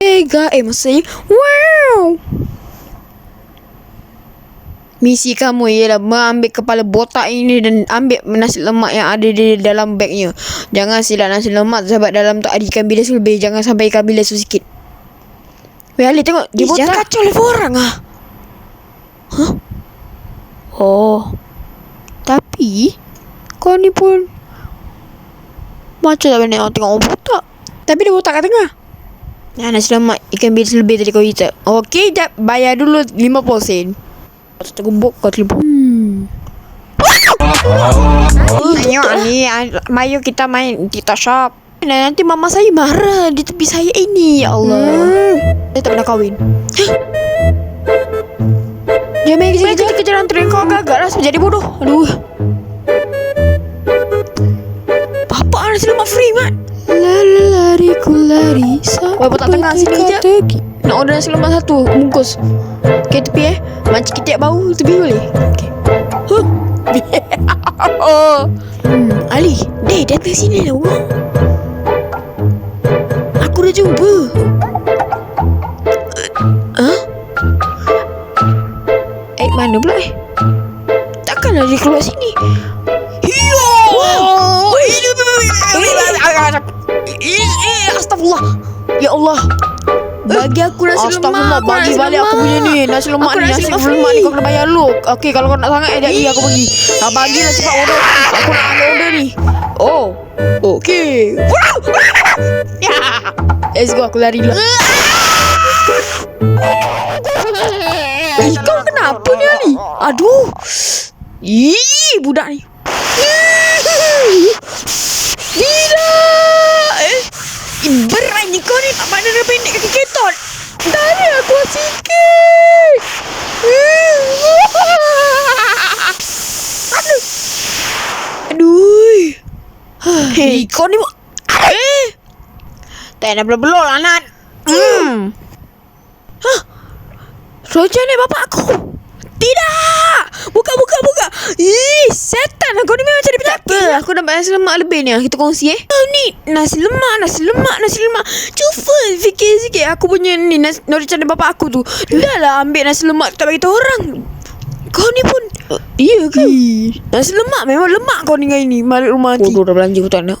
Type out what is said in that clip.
Eh maksudnya Wow Misi kamu ialah mengambil kepala botak ini dan ambil nasi lemak yang ada di dalam bagnya. Jangan silap nasi lemak sebab dalam tu ada ikan bilis lebih. Jangan sampai ikan bilis tu sikit. Weh Ali tengok dia Eh, botak. jangan kacau level orang ah. Oh. Tapi kau ni pun macam tak pernah tengok orang botak. Tapi dia botak kat tengah. Ya, nasi lemak ikan bilis lebih tadi kau hitam. Okey, jap bayar dulu 50 sen. Kau tergembuk kau telefon. Hmm. Ayo ni, mayu kita main TikTok shop. Nah, nanti mama saya marah di tepi saya ini. Ya Allah. Saya tak pernah kahwin. Dia main kejar-kejar kejaran tren kau agak-agak lah jadi bodoh. Aduh. Bapak nasi lemak free, Mat. Ku lari Wah, botak tengah sini je. Nak order nasi lemak satu, bungkus. Okay, tepi eh. Macam kita bau, tepi boleh? Okay. Huh. hmm, Ali, deh datang sini lah orang. Aku dah jumpa. Huh? Eh, mana pula eh? Takkanlah dia keluar sini. Yo! Wow. Astagfirullah. Ya Allah. Bagi aku nasi lemak. Astagfirullah, Aku bagi balik aku punya ni. Nasi lemak ni, nasi lemak lemak ni kau kena bayar lu. Okey, kalau kau nak sangat eh jadi aku bagi. Ah, bagilah cepat order. Aku nak ambil order ni. Oh. Okey. Ya. Let's go aku lari dulu. Eh, kau kenapa ni Ali? Aduh. Ih, budak ni. Gila. Eh, eh, ni kau ni tak pandai dia pendek kaki ketot. Dari aku sikit. Aduh. Aduh. Hei, kau ni Eh. Tak nak belok-belok lah, Nat. Hmm. Hah? Roja ni bapak aku. Tidak. Buka, buka, buka. Ih, setan. Kau ni memang? Aku dapat nasi lemak lebih ni. Kita kongsi eh. Kau ni nasi lemak, nasi lemak, nasi lemak. Cuba fikir sikit. Aku punya ni nasi, nori cari bapak aku tu. Dah lah ambil nasi lemak tak bagi tahu orang. Kau ni pun Iya ke? Nasi lemak memang lemak kau ni dengan ini Malik rumah nanti Bodoh dah belanja aku tak nak.